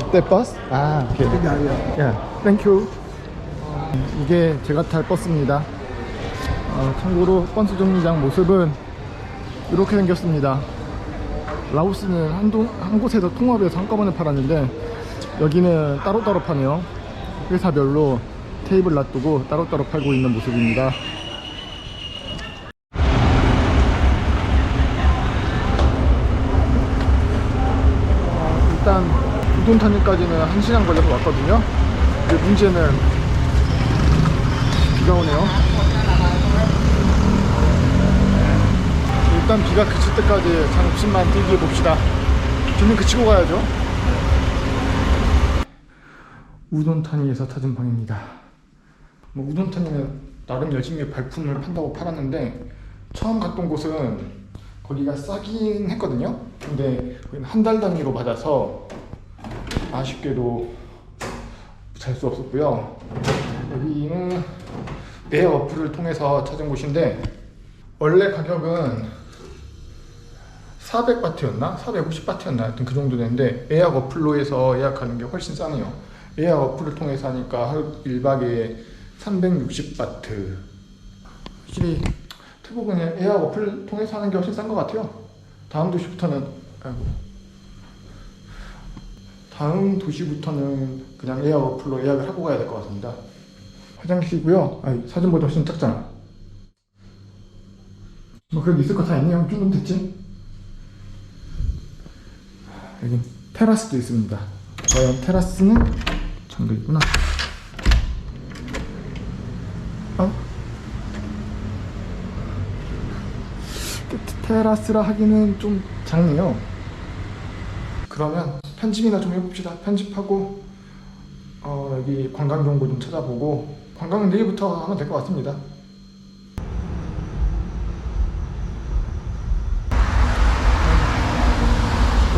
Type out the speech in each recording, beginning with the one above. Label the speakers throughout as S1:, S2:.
S1: 롯데 버스? 아, 오케이. 야, 땡큐. 이게 제가 탈 버스입니다. 어, 참고로 버스 정류장 모습은 이렇게 생겼습니다. 라오스는 한, 동, 한 곳에서 통합해서 한꺼번에 팔았는데 여기는 따로따로 파네요. 회사별로 테이블 놔두고 따로따로 팔고 있는 모습입니다. 어, 일단 우돈타니까지는 1시간 걸려서 왔거든요. 근데 문제는 비가 오네요. 일단 비가 그칠 때까지 잠시만 뛰기해 봅시다. 비는 그치고 가야죠. 우돈타니에서 찾은 방입니다. 뭐 우돈타니는 나름 열심히 발품을 판다고 팔았는데 처음 갔던 곳은 거기가 싸긴 했거든요. 근데 한 달 단위로 받아서 아쉽게도 잘 수 없었고요. 여기는 내 어플을 통해서 찾은 곳인데 원래 가격은 400바트였나? 450바트였나? 하여튼 그 정도 되는데 예약 어플로 해서 예약하는 게 훨씬 싸네요. 예약 어플을 통해서 하니까 하루 1박에 360바트. 확실히 태국은 예약 어플 통해서 하는 게 훨씬 싼 것 같아요. 다음 도시부터는 아이고. 다음 도시부터는 그냥 예약 어플로 예약을 하고 가야 될 것 같습니다. 화장실이고요. 아, 사진보다 훨씬 작잖아. 뭐 그래도 있을 거 다 있네요. 이 정도 됐지? 여기 테라스도 있습니다. 과연 테라스는 잠겨 있구나. 어? 테- 테라스라 하기는 좀 작네요. 그러면 편집이나 좀 해봅시다. 편집하고 어, 여기 관광 정보 좀 찾아보고 관광은 내일부터 하면 될 것 같습니다.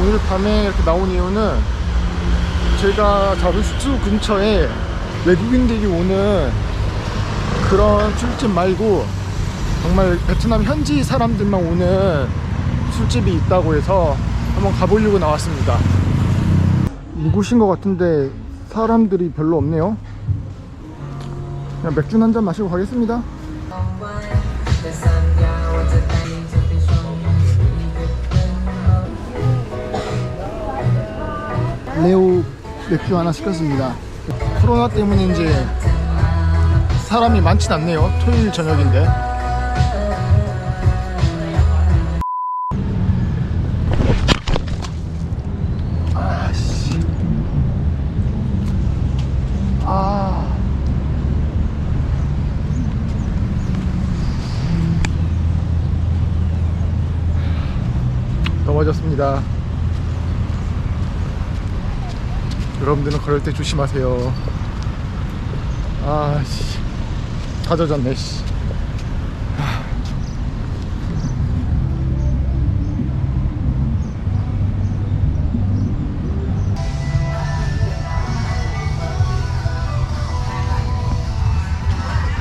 S1: 오늘 밤에 이렇게 나온 이유는 제가 잡은 숙소 근처에 외국인들이 오는 그런 술집 말고 정말 베트남 현지 사람들만 오는 술집이 있다고 해서 한번 가보려고 나왔습니다. 이곳인 것 같은데 사람들이 별로 없네요. 그냥 맥주 한 잔 마시고 가겠습니다. 레오 맥주 하나 시켰습니다. 코로나 때문인지 사람이 많진 않네요. 토요일 저녁인데. 넘어졌습니다. 여러분들은 걸을 때 조심하세요. 아, 씨. 다 젖었네, 씨. 하.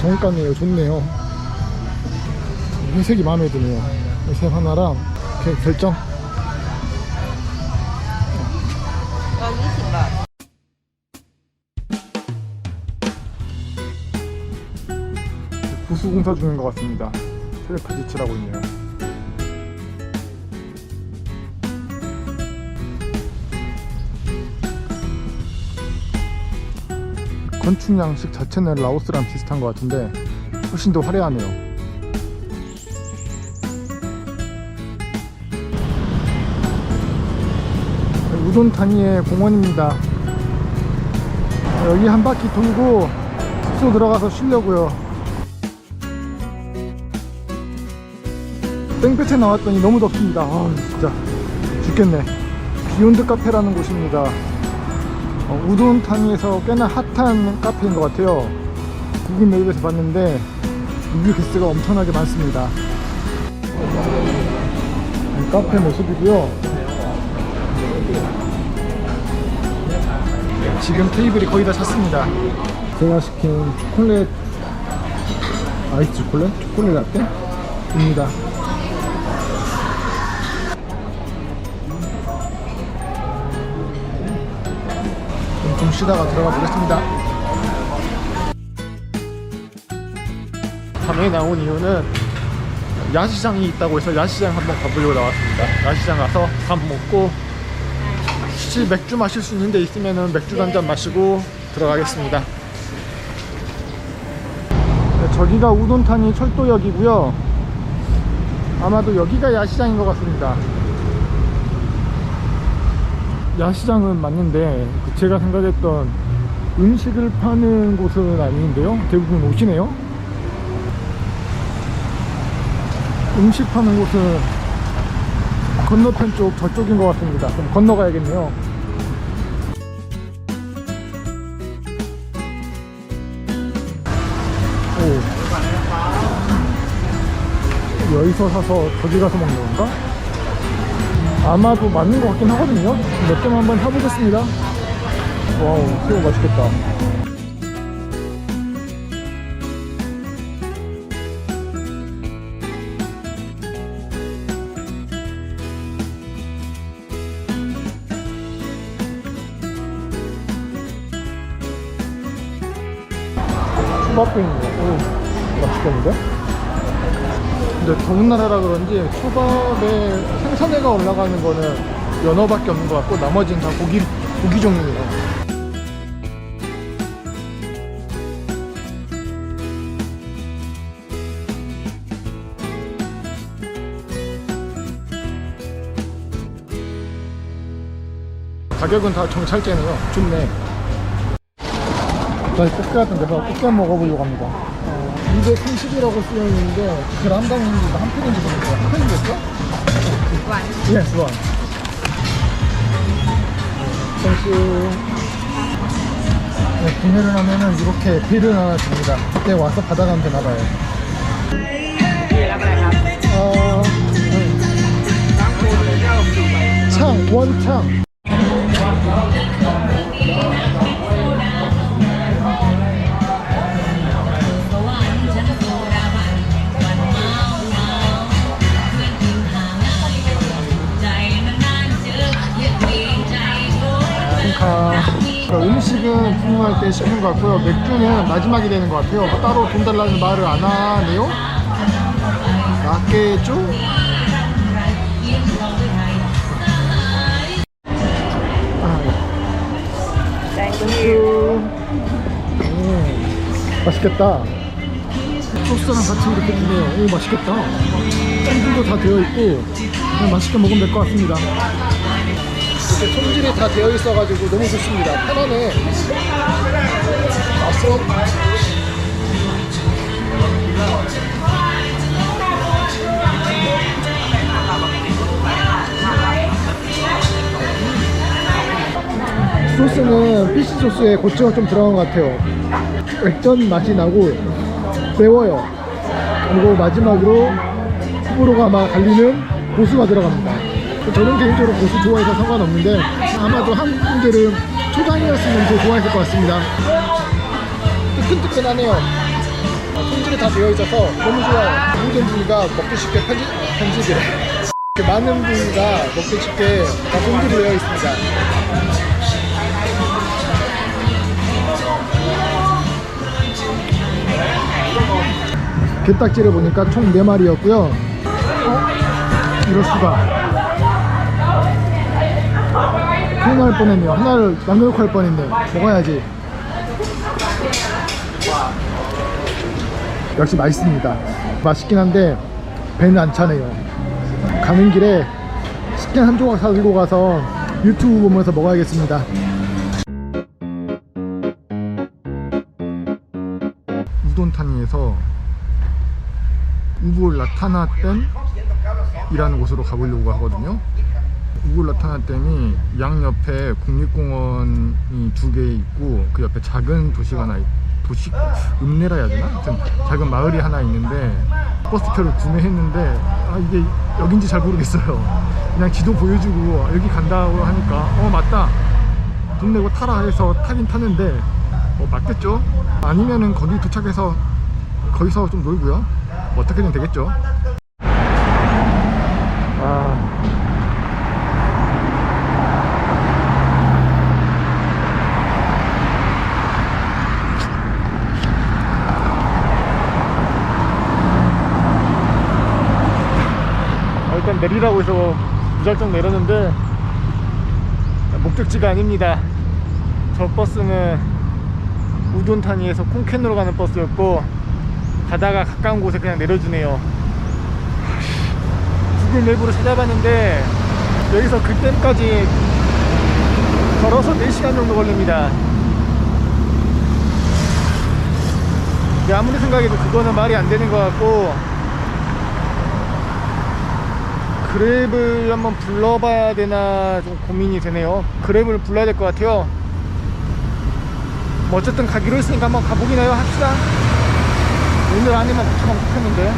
S1: 정가네요, 좋네요. 회색이 마음에 드네요. 회색 하나랑 결정. 부수공사 중인 것 같습니다. 텔레파 지치라고 있네요. 건축 양식 자체는 라오스랑 비슷한 것 같은데 훨씬 더 화려하네요. 우돈 단위의 공원입니다. 여기 한 바퀴 돌고 숙소 들어가서 쉬려고요. 땡볕에 나왔더니 너무 덥습니다. 아 진짜 죽겠네. 비욘드 카페라는 곳입니다. 어, 우돈타니에서 꽤나 핫한 카페인 것 같아요. 구글 맵에서 봤는데 리뷰 개수가 엄청나게 많습니다. 이 카페 모습이고요. 지금 테이블이 거의 다 찼습니다. 제가 시킨 초콜릿 아이스 초콜릿? 초콜릿 라떼 입니다. 좀 쉬다가 들어가 보겠습니다. 밤에 나온 이유는 야시장이 있다고 해서 야시장 한번 가보려고 나왔습니다. 야시장 가서 밥 먹고 혹시 맥주 마실 수 있는 데 있으면 맥주 한 잔 마시고 들어가겠습니다. 네, 저기가 우돈타니 철도역이고요. 아마도 여기가 야시장인 것 같습니다. 야시장은 맞는데 그 제가 생각했던 음식을 파는 곳은 아닌데요. 대부분 옷이네요. 음식 파는 곳은 건너편 쪽 저쪽인 것 같습니다. 좀 건너가야겠네요. 오. 여기서 사서 저기 가서 먹는 건가? 아마도 맞는 것 같긴 하거든요. 몇 개만 한번 사보겠습니다. 와우, 새우 맛있겠다. 초밥도 있네. 오, 맛있겠는데? 근데 더운 나라라 그런지 초밥에 생선회가 올라가는 거는 연어밖에 없는 것 같고 나머지는 다 고기, 고기 종류예요. 가격은 다 정찰제네요. 좋네. 저희 꽃게 같은 데서 꽃게 먹어보려고 합니다. 어, 230이라고 쓰여 있는데 그람당인지 한 팩인지 모르겠어요. 한 팩이겠죠?
S2: One.
S1: Yes, one. 땡큐. 네, 구매를 하면은 이렇게 빌을 하나 줍니다. 그때 와서 받아가면 되나 봐요. 어, 음. 창, 원창. 그러니까 음식은 분명할 때 시키는 것 같고요. 맥주는 마지막이 되는 것 같아요. 따로 돈 달라는 말을 안 하네요. 낫겠죠? 아. 음, 맛있겠다. 소스랑 같이 이렇게 주네요. 오, 맛있겠다. 캔들도 다 되어 있고, 그냥 맛있게 먹으면 될 것 같습니다. 이렇게 손질이 다 되어 있어가지고 너무 좋습니다. 편하네. 맛있어. 소스는 피시 소스에 고추가 좀 들어간 것 같아요. 액젓 맛이 나고 매워요. 그리고 마지막으로 호불호가 아마 갈리는 고수가 들어갑니다. 저는 개인적으로 고수 좋아해서 상관없는데 아마도 한국 분들은 초장이었으면 더 좋아했을 것 같습니다. 뜨끈뜨끈하네요. 손질이 다 되어 있어서 너무 좋아요. 모든 부위가 먹기 쉽게 편집, 편집이래. 많은 부위가 먹기 쉽게 다 손질이 되어 있습니다. 게딱지를 보니까 총 4마리였고요. 어? 이럴 수가. 큰일 날 뻔했네요. 하나를 남겨놓고 할 뻔했네. 먹어야지. 역시 맛있습니다. 맛있긴 한데 배는 안 차네요. 가는 길에 치킨 한 조각 사들고 가서 유튜브 보면서 먹어야겠습니다. 우돈타니에서 우불 라타나댐이라는 곳으로 가보려고 하거든요. 우불 라타나 댐이 양옆에 국립공원이 두 개 있고 그 옆에 작은 도시가 하나 있, 도시 읍내라 해야 되나? 하여튼 작은 마을이 하나 있는데 버스표를 구매했는데 아 이게 여긴지 잘 모르겠어요. 그냥 지도 보여주고 여기 간다고 하니까 어 맞다 돈 내고 타라 해서 타긴 타는데 어, 맞겠죠? 아니면은 거기 도착해서 거기서 좀 놀고요. 뭐 어떻게든 되겠죠. 아. 내리라고 해서 무작정 내렸는데 목적지가 아닙니다. 저 버스는 우돈타니에서 콩캔으로 가는 버스였고 가다가 가까운 곳에 그냥 내려주네요. 구글 맵으로 찾아봤는데 여기서 그때까지 걸어서 4시간 정도 걸립니다. 아무리 생각해도 그거는 말이 안 되는 것 같고 그랩을 한번 불러봐야 되나 좀 고민이 되네요. 그랩을 불러야 될 것 같아요. 뭐 어쨌든 가기로 했으니까 한번 가보기나요? 합시다. 오늘 안에만 도착하면 좋겠는데.